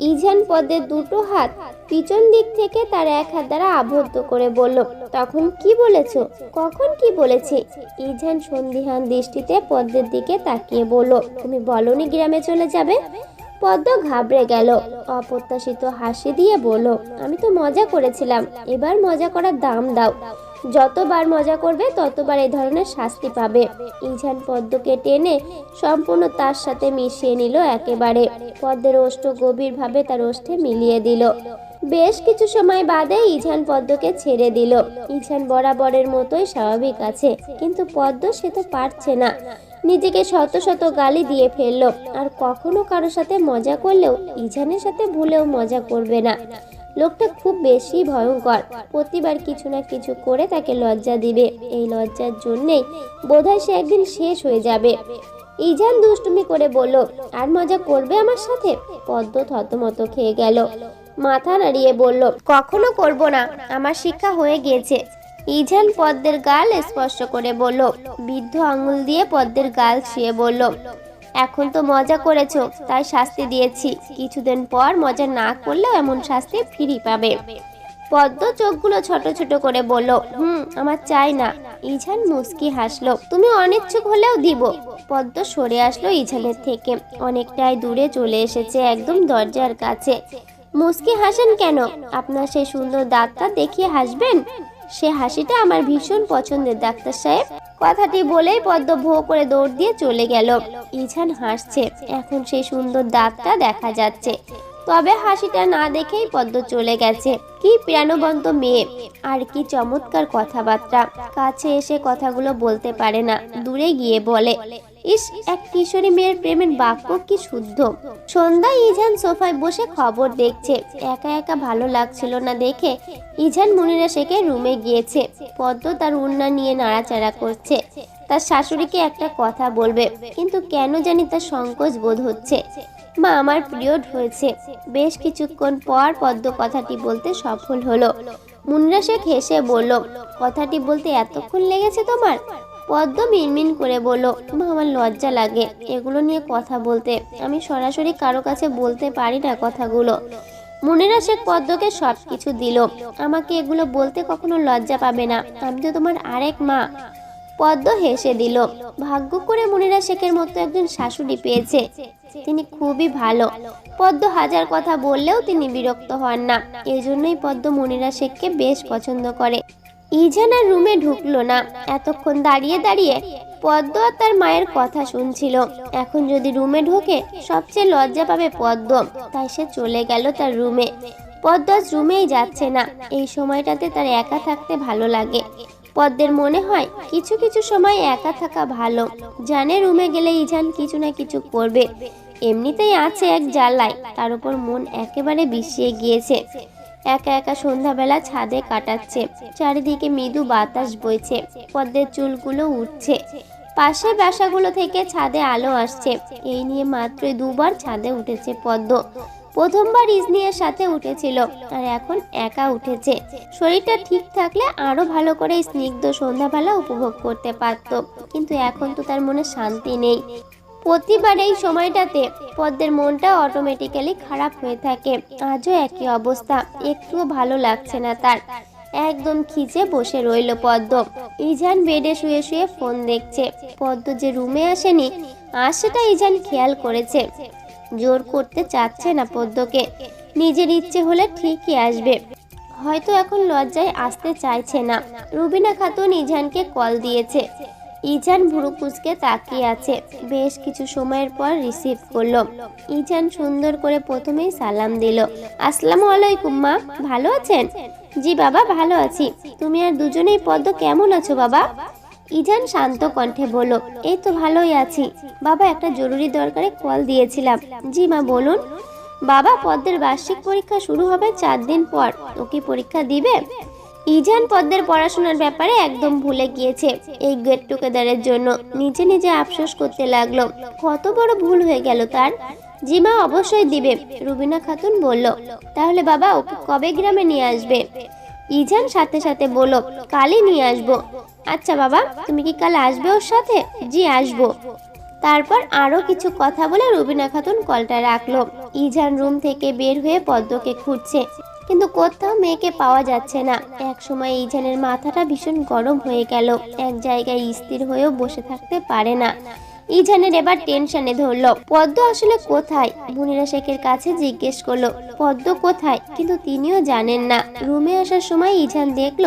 ইঝান পদ্মের দুটো হাত পিছন দিক থেকে তার এক হাত দ্বারা আবদ্ধ করে বলল, তখন কি বলেছ? কখন কি বলেছি? ইঝান সন্দিহান দৃষ্টিতে পদ্মের দিকে তাকিয়ে বলল, তুমি বলনি গ্রামে চলে যাবে? পদ্ম ঘাবড়ে গেল, অপ্রত্যাশিত হাসি দিয়ে বলল, আমি তো মজা করেছিলাম, এবার মজা করার দাম দাও। যতবার মজা করবে, ততবার এই ধরনের শাস্তি পাবে। ইঝান পদ্মকে টেনে সম্পূর্ণ তার সাথে মিশিয়ে নিল একেবারে। পদ্মের ওষ্ঠ গভীরভাবে তার ওষ্ঠে মিলিয়ে দিল। বেশ কিছু সময় বাদে ইঝান পদ্মকে ছেড়ে দিল। ইঝান বরাবরের মতোই স্বাভাবিক আছে, কিন্তু পদ্ম সে তো পারছে না। নিজেকে শত শত গালি দিয়ে ফেলল। আর কখনো কারোর সাথে মজা করলেও ইঝানের সাথে ভুলেও মজা করবে না। লোকটা খুব বেশি ভয়ঙ্কর। প্রতিবার কিছু না কিছু করে তাকে লজ্জা দিবে। এই লজ্জার জন্যেই বোধহয় সে একদিন শেষ হয়ে যাবে। ইজান দুষ্টুমি করে বলল, আর মজা করবে আমার সাথে? পদ্ম থতমত খেয়ে গেল। মাথা নাড়িয়ে বলল, কখনো করব না। আমার শিক্ষা হয়ে গিয়েছে। ইজান পদ্মের গাল স্পর্শ করে বলল, বৃদ্ধ আঙুল দিয়ে পদ্মের গাল ছুঁয়ে বলল এখন তো মজা করেছ, তাই শাস্তি দিয়েছি। কিছুদিন পর মজা না করলেও এমন শাস্তি ফিরি পাবে। পদ্ম চোখগুলো ছোট ছোট করে বলল, হুম, আমার চাই না। ইঝান মুস্কি হাসলো, তুমি অনিচ্ছুক হলেও দিব। পদ্ম সরে আসলো ইঝানের থেকে। অনেকটাই দূরে চলে এসেছে একদম দরজার কাছে। মুস্কি হাসেন কেন? আপনার সেই সুন্দর দাঁতটা দেখিয়ে হাসবেন? সে হাসিটা আমার ভীষণ পছন্দের, ডাক্তার সাহেব। কথাটি বলেই পদ্ম ভো করে দৌড় দিয়ে চলে গেল। ইঝান হাসছে। এখন সেই সুন্দর দাঁতটা দেখা যাচ্ছে। তবে হাসিটা না দেখেই পদ্ম চলে গেছে। কি প্রাণবন্ত মেয়ে। আর কি চমৎকার কথাবার্তা। কাছে এসে কথাগুলো বলতে পারে না। দূরে গিয়ে বলে ইস, এক কিশোরী মেয়ের প্রেমের বাক্য কি শুদ্ধ? সন্ধ্যায় ইঝান সোফায় বসে খবর দেখছে। একা একা ভালো লাগছিল না দেখে ইঝান মুনিরা শেখে রুমে গিয়েছে। পদ্ম তার উন্না নিয়ে নাড়াচাড়া করছে। তার শাশুড়িকে একটা কথা বলবে, কিন্তু কেন জানি তার সংকোচ বোধ হচ্ছে। মা, আমার পিরিয়ড হয়েছে বেশ কিছুক্ষণ পর পদ্ম কথাটি বলতে সফল হলো। মুন্না শেখ হেসে বলল, কথাটি বলতে এতক্ষণ লেগেছে তোমার? পদ্ম মিনমিন করে বলল, মা, আমার লজ্জা লাগে এগুলো নিয়ে কথা বলতে। আমি সরাসরি কারও কাছে বলতে পারি না কথাগুলো। মুনিরা শেখ পদ্মকে সব কিছু দিল। আমাকে এগুলো বলতে কখনো লজ্জা পাবে না। আমি তো তোমার আরেক মা। পদ্ম হেসে দিল, ভাগ্য করে মুনিরা শেখের মতো একজন শাশুড়ি পেয়েছে। তিনি খুবই ভালো। পদ্ম হাজার কথা বললেও তিনি বিরক্ত হন না। এজন্যই পদ্ম মুনিরা শেখকে বেশ পছন্দ করে। ইজানা রুমে ঢুকলো না। এতক্ষণ দাঁড়িয়ে দাঁড়িয়ে পদ্ম আর তার মায়ের কথা শুনছিল। এখন যদি রুমে ঢোকে, সবচেয়ে লজ্জা পাবে পদ্ম। তাই সে চলে গেল তার রুমে। পদ্ম রুমেই যাচ্ছে না। এই সময়টাতে তার একা থাকতে ভালো লাগে। পদ্মের মনে হয়, কিছু কিছু সময় একা থাকা ভালো। জানে রুমে গেলে ইজান কিছু না কিছু করবে। এমনিতেই আছে এক জ্বালায়। তার উপর মন একেবারে বিষিয়ে গিয়েছে। একা একা সন্ধ্যাবেলা ছাদে কাটাচ্ছে। চারিদিকে মৃদু বাতাস বইছে। পদ্মের চুলগুলো উঠছে। পাশে বাসাগুলো থেকে ছাদে আলো আসছে। এই নিয়ে মাত্র দুবার ছাদে উঠেছে পদ্ম। প্রথমবার ইজনিয়ার সাথে উঠেছিল আর এখন একা উঠেছে। শরীরটা ঠিক থাকলে আরও ভালো করে স্নিগ্ধ সন্ধ্যাবেলা উপভোগ করতে পারত। কিন্তু এখন তো তার মনে শান্তি নেই। প্রতিবার এই সময়টাতে পদ্মের মনটা অটোমেটিক্যালি খারাপ হয়ে থাকে। আজও একই অবস্থা। একটুও ভালো লাগছে না তার। একদম খিচে বসে রইল পদ্ম। ইজান বেডে শুয়ে শুয়ে ফোন দেখছে। পদ্ম যে রুমে আসেনি, আর সেটা ইজান খেয়াল করেছে। জোর করতে চাচ্ছে না পদ্মকে। নিজের ইচ্ছে হলে ঠিকই আসবে। হয়তো এখন লজ্জায় আসতে চাইছে না। রুবিনা খাতুন ইজানকে কল দিয়েছে। ইজান ভুরু কুচকে তাকিয়ে আছে। বেশ কিছু সময়ের পর রিসিভ করল। ইজান সুন্দর করে প্রথমেই সালাম দিল। আসসালামু আলাইকুম, মা। ভালো আছেন? জি, বাবা, ভালো আছি। তুমি আর দুজনেই পদ্ম কেমন আছো, বাবা? ইজান শান্ত কণ্ঠে বলল, এই তো ভালোই আছি। বাবা, একটা জরুরি দরকারে কল দিয়েছিলাম। জি, মা, বলুন। বাবা, পদ্মের বার্ষিক পরীক্ষা শুরু হবে চার দিন পর। ও কি পরীক্ষা দিবে? ইজান পদ্মের পড়াশোনার ব্যাপারে একদম ভুলে গিয়েছে। এই গেট টুগেদারের জন্য নিজে নিজে আফসোস করতে লাগল। কত বড় ভুল হয়ে গেল তার। জিমা অবশ্যই দিবে, রুবিনা খাতুন বলল। তাহলে বাবা ওকে কবে গ্রামে নিয়ে আসবে? ইজান সাথে সাথে বলল, কালই নিয়ে আসব। আচ্ছা বাবা, তুমি কি কাল আসবে ওর সাথে? জি, আসব। তারপর আরও কিছু কথা বলে রুবিনা খাতুন কলটা রাখল। ইজান রুম থেকে বের হয়ে পদ্মকে খুঁজছে। কিন্তু কোথাও মেয়েকে পাওয়া যাচ্ছে না। এক সময় ইজানের মাথাটা ভীষণ গরম হয়ে গেল। এক জায়গায় স্থির হয়েও বসে থাকতে পারে না। ইজানের এবার টেনশনে ধরলো, পদ্ম আসলে কোথায়? মুনিরা শেখের কাছে জিজ্ঞেস করল, পদ্ম কোথায়? কিন্তু তিনিও জানেন না। রুমে আসার সময় ইজান দেখল,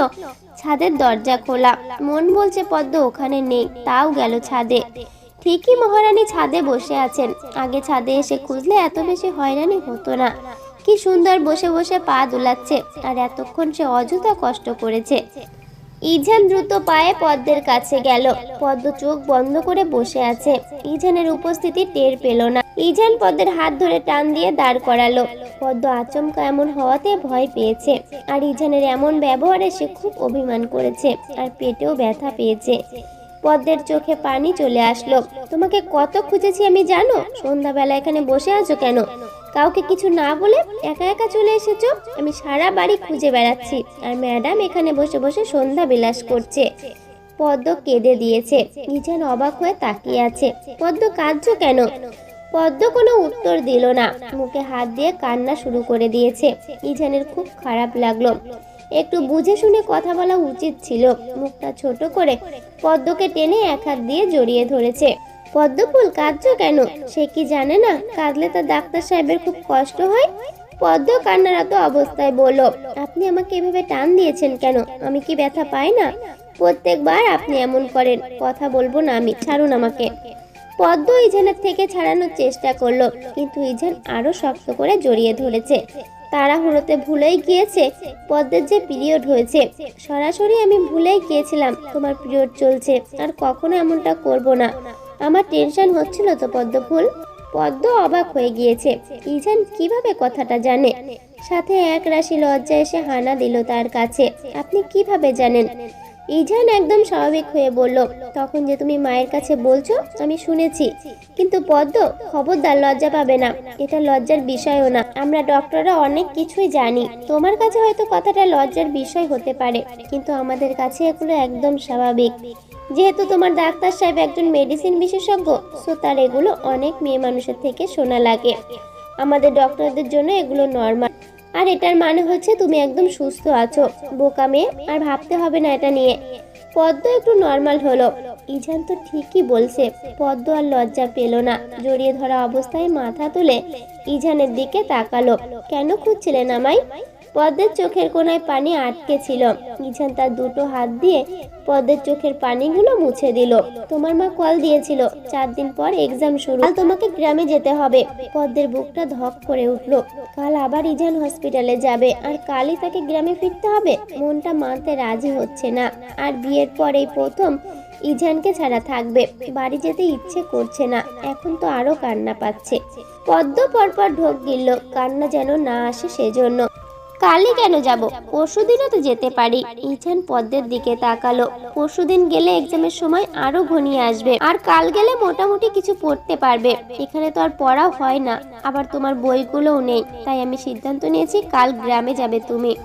ছাদের দরজা খোলা। মন বলছে পদ্ম ওখানে নেই, তাও গেল ছাদে। ঠিকই মহারানী ছাদে বসে আছেন। আগে ছাদে এসে খুঁজলে এত বেশি হয়রানি হতো না। কি সুন্দর বসে বসে পা দুলাচ্ছে। আর এতক্ষণ সে অযথা কষ্ট করেছে। ইজান দ্রুত পায়ে পদ্মের কাছে গেল। পদ্ম চোখ বন্ধ করে বসে আছে। ইজানের উপস্থিতি টের পেল না। ইজান পদ্মের হাত ধরে টান দিয়ে দাঁড় করালো। পদ্ম আচমকা এমন হওয়াতে ভয় পেয়েছে। আর ইজানের এমন ব্যবহারে সে খুব অভিমান করেছে। আর পেটেও ব্যথা পেয়েছে। পদ্মের চোখে পানি চলে আসলো। তোমাকে কত খুঁজেছি আমি জানো? সন্ধ্যাবেলা এখানে বসে আছো কেন? কাউকে কিছু না বলে একা একা চলে এসেছ? আমি সারা বাড়ি খুঁজে বেড়াচ্ছি আর ম্যাডাম এখানে বসে বসে সন্ধ্যা বিলাস করছে। পদ্ম কেঁদে দিয়েছে। ইজান অবাক হয়ে তাকিয়ে আছে। পদ্ম, কাঁদছো কেন? পদ্ম কোনো উত্তর দিল না। মুখে হাত দিয়ে কান্না শুরু করে দিয়েছে। ইজানের খুব খারাপ লাগল। একটু বুঝে শুনে কথা বলা উচিত ছিল। মুখটা ছোট করে পদ্মকে টেনে এক হাত দিয়ে জড়িয়ে ধরেছে। পদ্মফুল কাঁদছো কেন? সে কি জানে না? কাঁদলে তার ডাক্তার সাহেবের খুব কষ্ট হয়। পদ্ম কান্নারত অবস্থায় বলল, আপনি আমাকে এভাবে টান দিয়েছেন কেন? আমি কি ব্যথা পাই না? প্রত্যেকবার আপনি এমন করেন। কথা বলব না আমি। ছাড়ুন আমাকে। পদ্ম ইজানের থেকে ছাড়ানোর চেষ্টা করল, কিন্তু ইজান আরও শক্ত করে জড়িয়ে ধরেছে। তাড়াহুড়োতে ভুলেই গিয়েছে। পদ্মের যে পিরিয়ড হয়েছে, সরাসরি আমি ভুলেই গিয়েছিলাম। তোমার পিরিয়ড চলছে। আর কখনো এমনটা করব না। আমার টেনশন হচ্ছিল তো পদ্মফুল। পদ্ম অবাক হয়ে গিয়েছে। ইজান কীভাবে কথাটা জানে? সাথে এক রাশি লজ্জা এসে হানা দিল তার কাছে। আপনি কীভাবে জানেন? ইজান একদম স্বাভাবিক হয়ে বলল, তখন যে তুমি মায়ের কাছে বলছো, আমি শুনেছি। কিন্তু পদ্ম খবরদার লজ্জা পাবে না। এটা লজ্জার বিষয়ও না। আমরা ডক্টররা অনেক কিছুই জানি। তোমার কাছে হয়তো কথাটা লজ্জার বিষয় হতে পারে। কিন্তু আমাদের কাছে এগুলো একদম স্বাভাবিক। যেহেতু তোমার ডাক্তার সাহেব একজন মেডিসিন বিশেষজ্ঞ, সো তার এগুলো অনেক মেয়ে মানুষের থেকে শোনা লাগে। আমাদের ডক্টরদের জন্য এগুলো নর্মাল আর এটার মানে হচ্ছে তুমি একদম সুস্থ আছো, বোকা মেয়ে, আর ভাবতে হবে না এটা নিয়ে। পদ্ম একটু নর্মাল হলো। ইজান তো ঠিকই বলছে, পদ্ম আর লজ্জা পেল না। জড়িয়ে ধরা অবস্থায় মাথা তুলে ইজানের দিকে তাকালো। কেন খুঁজছিলেন আমায়? পদ্মের চোখের কোনায় পানি আটকে ছিল। ইজান তার দুটো হাত দিয়ে পদ্মের চোখের পানিগুলো মুছে দিল। তোমার মা কল দিয়েছিল, চার দিন পর এক্সাম শুরু। কাল তোমাকে গ্রামে যেতে হবে। পদ্মের বুকটা ধক করে উঠল। কাল আবার ইজান হসপিটালে যাবে। আর কালই তাকে গ্রামে ফিরতে হবে? মনটা মানতে রাজি হচ্ছে না। আর বিয়ের পরেই প্রথম ইজানকে ছাড়া থাকবে। বাড়ি যেতে ইচ্ছে করছে না। এখন তো আরও কান্না পাচ্ছে। পদ্ম পরপর ঢোক গিলল। কান্না যেন না আসে সেজন্য। কালই কেন যাব? পরশুদিনও তো যেতে পারি। ইছান পদ্মের দিকে তাকালো। পরশুদিন গেলে এক্সামের সময় আরও ঘনিয়ে আসবে। আর কাল গেলে মোটামুটি কিছু পড়তে পারবে। এখানে তো আর পড়াও হয় না। আবার তোমার বইগুলোও নেই। তাই আমি সিদ্ধান্ত নিয়েছি কাল গ্রামে যাবে তুমি।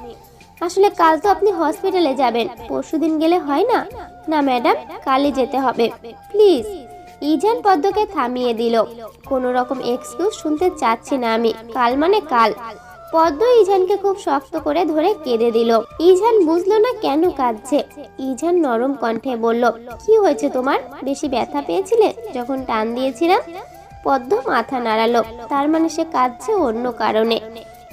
আসলে কাল তো আপনি হসপিটালে যাবেন। পরশুদিন গেলে হয় না? না ম্যাডাম কালই যেতে হবে। প্লিজ ইজান পদ্মকে থামিয়ে দিল। কোনো রকম এক্সকিউজ শুনতে চাচ্ছি না আমি। কাল মানে কাল। পদ্ম ইঝানকে খুব শক্ত করে ধরে কেঁদে দিল। ইঝান বুঝলো না কেন কাঁদছে। ইঝান নরম কণ্ঠে বলল, কি হয়েছে তোমার? বেশি ব্যথা পেয়েছিলে যখন টান দিয়েছিলাম? পদ্ম মাথা নাড়ালো। তার মানে সে কাঁদছে অন্য কারণে।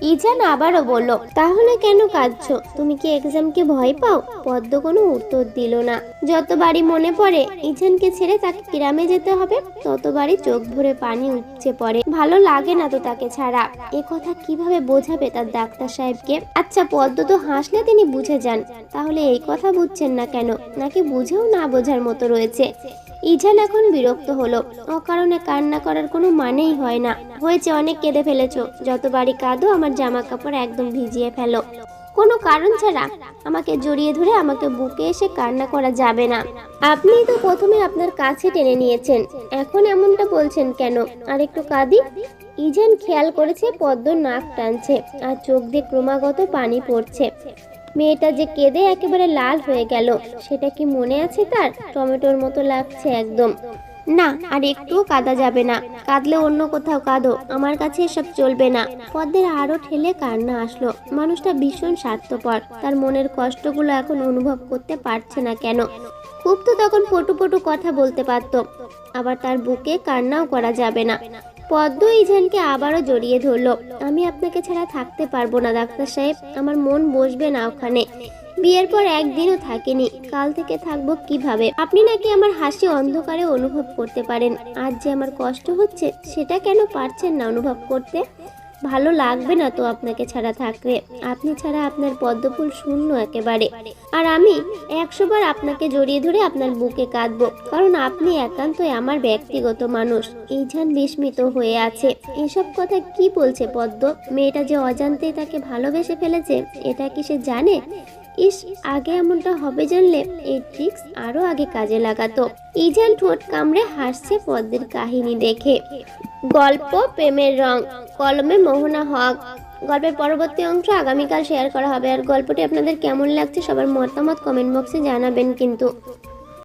ইজান আবারও বলল, তাহলে কেন কাঁদছো? তুমি কি এক্সামকে ভয় পাও? পদ্ম কোনো উত্তর দিল না। যতবারই মনে পড়ে, ইজানকে ছেড়ে তাকে গ্রামে যেতে হবে, ততবারই চোখ ভরে পানি উপচে পড়ে। ভালো লাগে না তো তাকে ছাড়া। এ কথা কীভাবে বোঝাবে তার ডাক্তার সাহেবকে? আচ্ছা পদ্ম তো হাসলে তিনি বুঝে যান। তাহলে এই কথা বুঝছেন না কেন? নাকি বুঝেও না বোঝার মতো রয়েছে? ইজান এখন বিরক্ত হলো। অকারণে কান্না করার কোনো মানেই হয় না। হয়েছে অনেক কেঁদে ফেলেছো। যতবারই কাঁদো, আমার জামা কাপড় একদম ভিজিয়ে ফেলো। কোনো কারণ ছাড়া আমাকে জড়িয়ে ধরে আমাকে বুকে এসে কান্না করা যাবে না। আপনি তো প্রথমে আপনার কাছে টেনে নিয়েছেন। এখন এমনটা বলছেন কেন? আর একটু কাঁদি। ইজান খেয়াল করেছে, পদ্ম নাক টানছে আর চোখ দিয়ে ক্রমাগত পানি পড়ছে। মেয়েটা যে কেঁদে একেবারে লাল হয়ে গেল, সেটা কি মনে আছে তার? টমেটোর মতো লাগছে একদম। না, আর একটুও কাঁদা যাবে না। কাঁদলে অন্য কোথাও কাঁদো। আমার কাছে এসব চলবে না। পদ্মের আরও ঠেলে কান্না আসলো। মানুষটা ভীষণ স্বার্থপর। তার মনের কষ্টগুলো এখন অনুভব করতে পারছে না কেন। খুব তো তখন পটু পটু কথা বলতে পারত। আবার তার বুকে কান্নাও করা যাবে না। পদ্ম ইজানকে আবারও জড়িয়ে ধরলো। আমি আপনাকে ছাড়া থাকতে পারব না, ডাক্তার সাহেব। আমার মন বসবে না ওখানে। বিয়ের পর একদিনও থাকিনি। কাল থেকে থাকব কীভাবে? আপনি নাকি আমার হাসি অন্ধকারে অনুভব করতে পারেন। আজ যে আমার কষ্ট হচ্ছে, সেটা কেন পারছেন না অনুভব করতে? ভালো লাগবে না তো আপনাকে ছাড়া থাকলে আপনি ছাড়া আপনার পদ্মফুল শূন্য একেবারে। আর আমি একশোবার আপনাকে জড়িয়ে ধরে আপনার বুকে কাঁদবো। কারণ আপনি একান্তই আমার ব্যক্তিগত মানুষ। এইঝান বিস্মিত হয়ে আছে। এসব কথা কি বলছে পদ্ম? মেয়েটা যে অজান্তেই তাকে ভালোবেসে ফেলেছে, এটা কি সে জানে? ইস, আগে এমনটা হবে জানলে এই ট্রিক্স আরও আগে কাজে লাগাতো। ইজান ঠোঁট কামড়ে হাসছে পদ্মের কাহিনী দেখে। গল্প, প্রেমের রং, কলমে মোহনা হক। গল্পের পরবর্তী অংশ আগামীকাল শেয়ার করা হবে। আর গল্পটি আপনাদের কেমন লাগছে সবার মতামত কমেন্ট বক্সে জানাবেন কিন্তু।